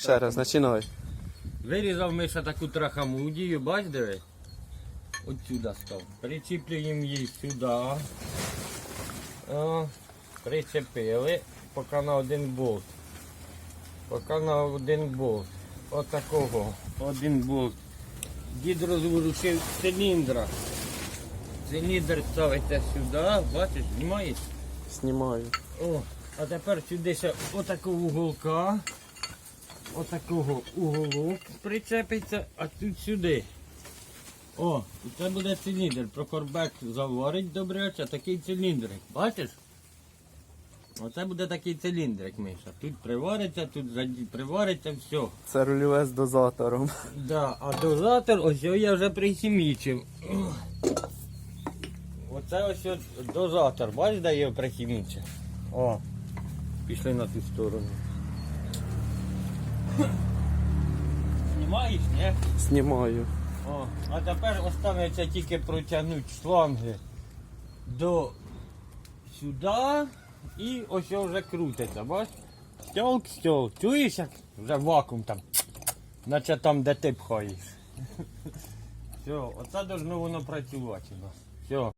Ще раз, починай. Вирізав Миша таку трахамудію, бач диви. От сюди став. Причіплюємо її сюди. О, причепили, поки на один болт. Поки на один болт. Отакого. Один болт. Дід розворушив циліндра. Циліндр ставиться сюди, бачиш, знімаєш? Знімаю. О, а тепер сюди ще отакого уголка. Отакого уголок причепиться, а тут сюди. О, і це буде циліндр. Прокорбек заварить добре, а такий циліндрик. Бачиш? Оце буде такий циліндрик, Миша. Тут привариться, тут привариться, все. Це рульове з дозатором. Да, а дозатор ось його я вже прихімічив. Оце ось дозатор, бачиш, де я його прихімічив? О, пішли на ту сторону. Знімаєш, ні? Знімаю. О, а тепер останеться тільки протягнути шланги до сюди і ось вже крутиться, бачиш? Стьолк, стьолк. Чуєш, як вже вакуум там, наче там, де ти пхаєш. Все, оце должно воно працювати у нас. Все.